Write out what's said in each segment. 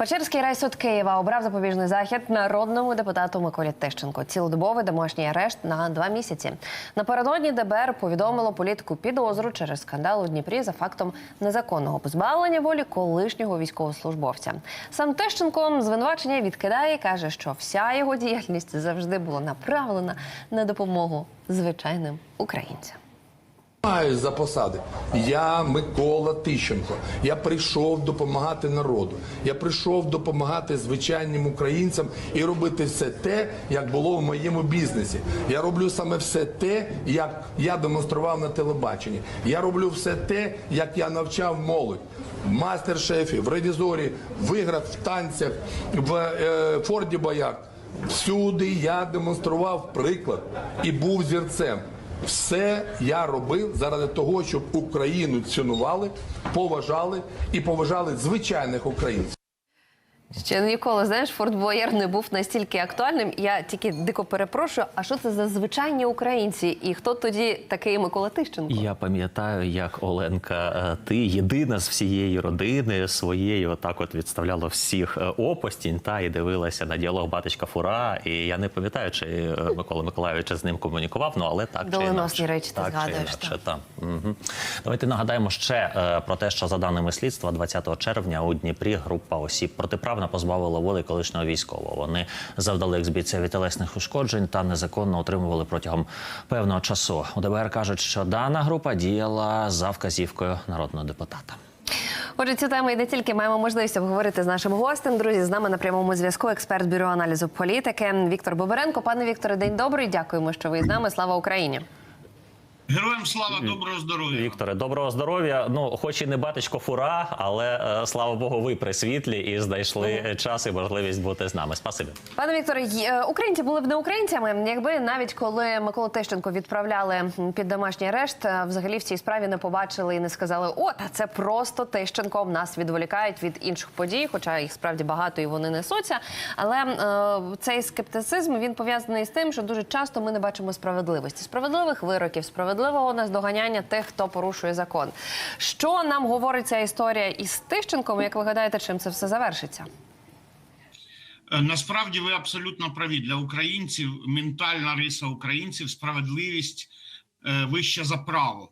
Печерський райсуд Києва обрав запобіжний захід народному депутату Миколі Тищенко. Цілодобовий домашній арешт на два місяці. Напередодні ДБР повідомило політику підозру через скандал у Дніпрі за фактом незаконного позбавлення волі колишнього військовослужбовця. Сам Тищенко звинувачення відкидає і каже, що вся його діяльність завжди була направлена на допомогу звичайним українцям. Маю за посади. Я Микола Тищенко. Я прийшов допомагати народу. Я прийшов допомагати звичайним українцям і робити все те, як було в моєму бізнесі. Я роблю саме все те, як я демонстрував на телебаченні. Я роблю все те, як я навчав молодь. В мастер-шефі, в ревізорі, в іграх, в танцях, в е, Форді Бояк. Всюди я демонстрував приклад і був зірцем. Все я робив заради того, щоб Україну цінували, поважали і поважали звичайних українців. Ще ніколи знаєш, Форт Боєр не був настільки актуальним. Я тільки дико перепрошую. А що це за звичайні українці? І хто тоді такий Микола Тищенко? Я пам'ятаю, як Оленка, е, ти єдина з всієї родини своєї, отак от відставляла всіх е, опостінь та і дивилася на діалог батечка Фура. І я не пам'ятаю, чи е, Микола Миколайович з ним комунікував, ну але так чи Доленосні інакше. речі ти так, чи згадуєш, інакше, так. та. Угу. Давайте нагадаємо ще про те, що за даними слідства, 20 червня у Дніпрі група осіб протиправно позбавила волі колишнього військового. Вони завдали ексбійцеві телесних ушкоджень та незаконно отримували протягом певного часу. У ДБР кажуть, що дана група діяла за вказівкою народного депутата. Отже, цю тему і не тільки маємо можливість обговорити з нашим гостем. Друзі, з нами на прямому зв'язку експерт бюро аналізу політики Віктор Боберенко. Пане Вікторе, день добрий. Дякуємо, що ви з нами. Слава Україні. Героям слава, доброго здоров'я. Вікторе, доброго здоров'я. Ну, хоч і не батечко фура, але е, слава Богу, ви при світлі і знайшли час і можливість бути з нами. Спасибі. Пане Вікторе, е, українці були б не українцями, якби навіть коли Миколу Тищенко відправляли під домашній арешт, е, взагалі в цій справі не побачили і не сказали: о, та це просто Тищенко. Нас відволікають від інших подій, хоча їх справді багато і вони несуться. Але е, цей скептицизм він пов'язаний з тим, що дуже часто ми не бачимо справедливості, справедливих вироків, справедливого наздоганяння тих, хто порушує закон. Що нам говорить ця історія із Тищенком? Як ви гадаєте, чим це все завершиться? Е, Насправді ви абсолютно праві для українців. Ментальна риса українців, справедливість е, вища за право.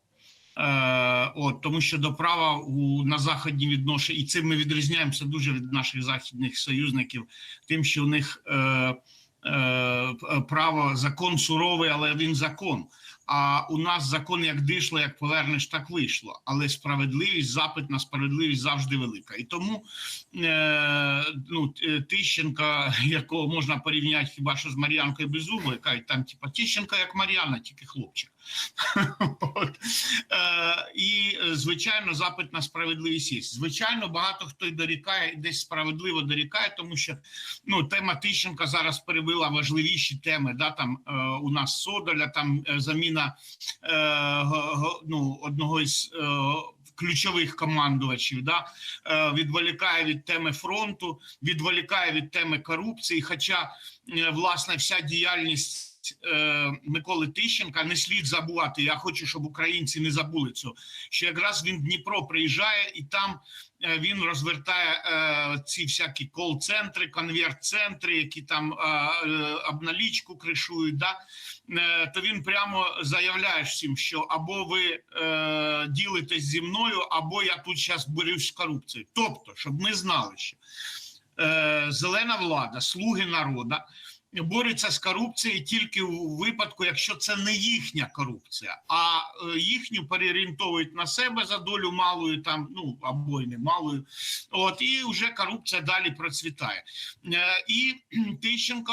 Е, от тому, що до права у на заходні відношення, і цим ми відрізняємося дуже від наших західних союзників, тим, що у них е, е, право закон суровий, але він закон. А у нас закон як дишло, як повернеш, так вийшло. Але справедливість, запит на справедливість завжди велика. І тому е, ну, е, Тищенка, якого можна порівняти хіба що з Мар'янкою Безумою, яка там типа Тищенка як Мар'яна, тільки хлопчик. От. Е, і, звичайно, запит на справедливість є. Звичайно, багато хто й дорікає, десь справедливо дорікає, тому що ну, тема Тищенка зараз перебила важливіші теми. Да? Там е, у нас Содоля, там е, заміна е, г- г- ну, одного із е, ключових командувачів, да? е, відволікає від теми фронту, відволікає від теми корупції. Хоча, е, власне, вся діяльність. Е, Миколи Тищенка не слід забувати. Я хочу, щоб українці не забули цього. Що якраз він в Дніпро приїжджає і там е, він розвертає е, ці всякі кол-центри, конверт-центри, які там обналічку кришують. Да? То він прямо заявляє всім, що або ви ділитесь зі мною, або я тут зараз борюсь з корупцією. Тобто, щоб ми знали, що зелена влада, слуги народу борються з корупцією тільки у випадку, якщо це не їхня корупція, а е, їхню переорієнтовують на себе за долю малою, там ну або й не малою. От і вже корупція далі процвітає. Е, і Тищенко.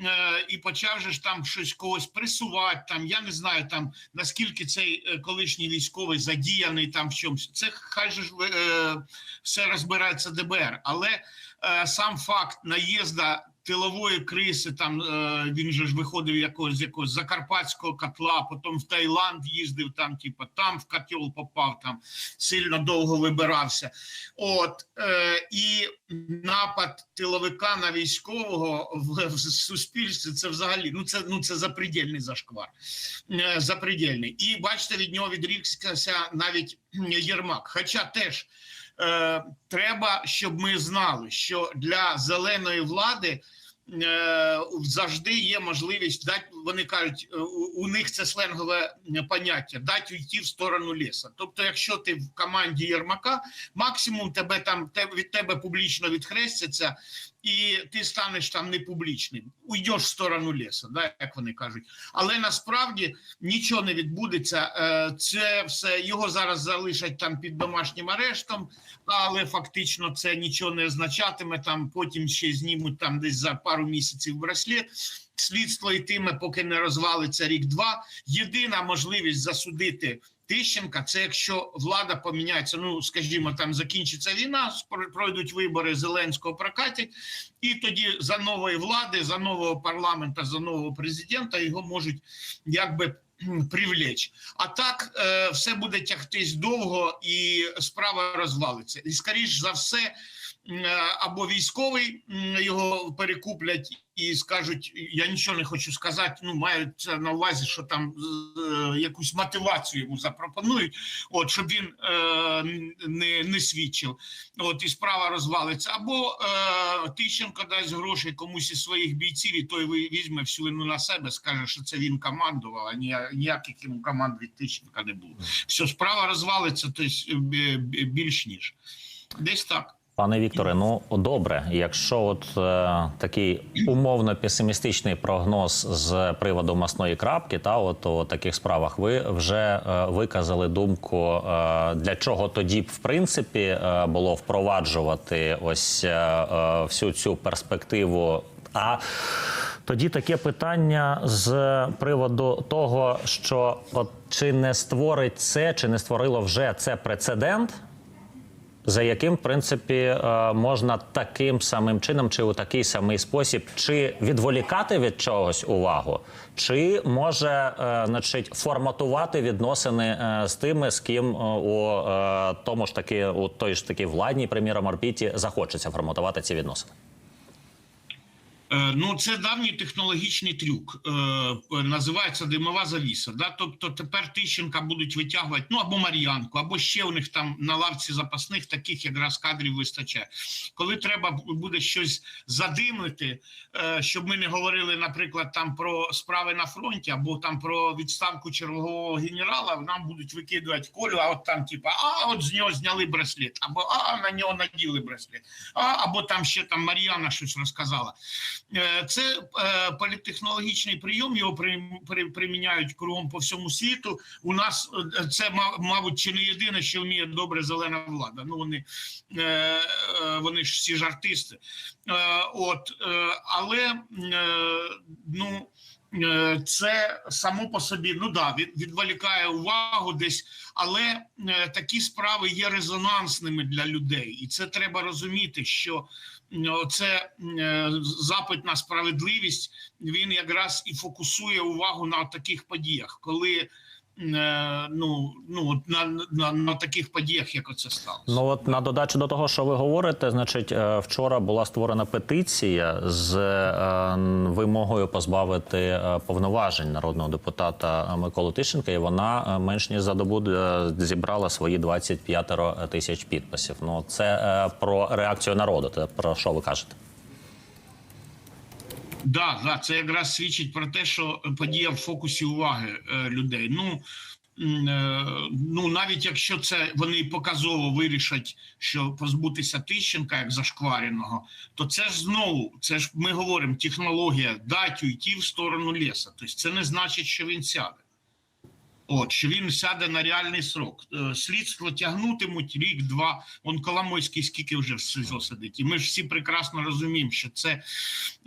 е, І почав же ж там щось когось пресувати. Там я не знаю там наскільки цей колишній військовий задіяний там в чомусь. Це хай же ж все розбирається ДБР, але сам факт наїзда тилової криси, там е, він же ж виходив якогось якогось закарпатського котла, потім в Таїланд їздив, там, типу, там в котел попав, там сильно довго вибирався. От е, і напад тиловика на військового в, в суспільстві це взагалі ну це ну це запредельний зашквар. Е, запредельний. І бачите, від нього відрікся навіть Єрмак. Хоча теж е, треба, щоб ми знали, що для зеленої влади е, завжди є можливість дати. Вони кажуть, е, у, них це сленгове поняття дати уйти в сторону ліса. Тобто, якщо ти в команді Єрмака, максимум тебе там від тебе публічно відхрестяться, і ти станеш там не публічним. Уйдеш в сторону лісу, да, як вони кажуть. Але насправді нічого не відбудеться. Е, Це все його зараз залишать там під домашнім арештом, але фактично це нічого не означатиме. Там потім ще знімуть там десь за пару місяців браслет. Слідство йтиме, поки не розвалиться рік-два. Єдина можливість засудити Тищенка це якщо влада поміняється. Ну скажімо, там закінчиться війна, пройдуть вибори Зеленського прокатять, і тоді за нової влади, за нового парламента, за нового президента його можуть якби привлечь. А так е, все буде тягтись довго і справа розвалиться. І скоріш за все, або військовий його перекуплять і скажуть: я нічого не хочу сказати. Ну мають на увазі, що там е, якусь мотивацію йому запропонують, от щоб він е, не, не свідчив. От і справа розвалиться. Або е, Тищенко дасть гроші комусь із своїх бійців, і той візьме всю вину на себе, скаже, що це він командував, а ніяких йому команд від Тищенка не було. Все, справа розвалиться, тобто бі- бі- більш ніж десь так. Пане Вікторе, ну добре, якщо от е, такий умовно песимістичний прогноз з приводу масної крапки, та от у таких справах, ви вже е, виказали думку, е, для чого тоді б в принципі е, було впроваджувати ось е, е, всю цю перспективу. А тоді таке питання з приводу того, що от чи не створить це, чи не створило вже це прецедент, за яким, в принципі, е, можна таким самим чином, чи у такий самий спосіб, чи відволікати від чогось увагу, чи може е, значить, форматувати відносини е, з тими, з ким у тому ж таки у той ж таки владній, приміром, орбіті захочеться форматувати ці відносини. Е, Ну, це давній технологічний трюк. Е, називається димова завіса. Да? Тобто тепер Тищенка будуть витягувати, ну або Мар'янку, або ще у них там на лавці запасних таких якраз кадрів вистачає. Коли треба буде щось задимити, е, щоб ми не говорили, наприклад, там про справи на фронті, або там про відставку чергового генерала, нам будуть викидувати колю, а от там, типа, а от з нього зняли браслет, або а на нього наділи браслет, а або там ще там Мар'яна щось розказала. Е, Це е, політтехнологічний прийом, його при- при- приміняють кругом по всьому світу. У нас е, це, ма- мабуть, чи не єдине, що вміє добре зелена влада. Ну вони, вони ж всі ж артисти. От, але ну. Це само по собі ну да від, відволікає увагу десь, але такі справи є резонансними для людей, і це треба розуміти, що це запит на справедливість він якраз і фокусує увагу на таких подіях, коли е, ну, ну от на, на, на таких подіях, як оце сталося. Ну от на додачу до того, що ви говорите, значить, е, вчора була створена петиція з е, вимогою позбавити е, повноважень народного депутата Миколи Тищенка, і вона е, менш ніж за добу е, зібрала свої 25 тисяч підписів. Ну це е, про реакцію народу. Це про що ви кажете? Да, да, це якраз свідчить про те, що подія в фокусі уваги е, людей. Ну, е, ну навіть якщо це вони показово вирішать, що позбутися Тищенка як зашквареного, то це ж знову, це ж ми говоримо, технологія дати йти в сторону ліса. Тобто це не значить, що він сяде. От що він сяде на реальний срок. Е, Слідство тягнутимуть рік-два. Он Коломойський скільки вже в СІЗО сидить. І ми ж всі прекрасно розуміємо, що це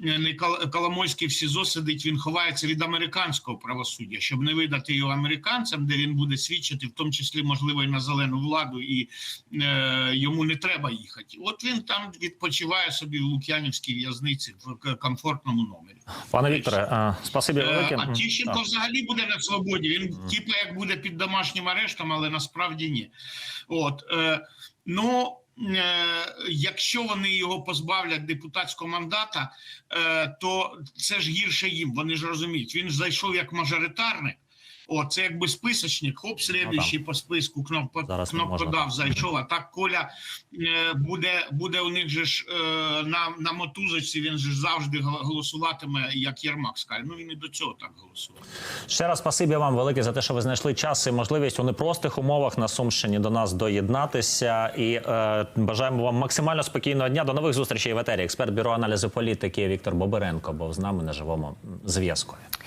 е, не Кол- Коломойський в СІЗО сидить. Він ховається від американського правосуддя, щоб не видати його американцям, де він буде свідчити, в тому числі можливо і на зелену владу, і е, йому не треба їхати. От він там відпочиває собі в Лук'янівській в'язниці в комфортному номері. Пане Вікторе, спасибі Е, велике. А так. взагалі буде на свободі. Він типу як буде під домашнім арештом, але насправді ні. От е, ну. е, Якщо вони його позбавлять депутатського мандата, е, то це ж гірше їм. Вони ж розуміють. Він зайшов як мажоритарник. О, це якби списочник, хоп, слідуючий по списку кнопко, Ну, Зараз не кнопкодав зайшов. А так Коля е, буде, буде у них же ж е, на, на мотузочці, він же завжди голосуватиме, як Єрмак скаже. Ну він і до цього так голосував. Ще раз спасибі вам велике за те, що ви знайшли час і можливість у непростих умовах на Сумщині до нас доєднатися. І е, бажаємо вам максимально спокійного дня. До нових зустрічей в етері. Експерт бюро аналізу політики Віктор Бобиренко був з нами на живому зв'язку.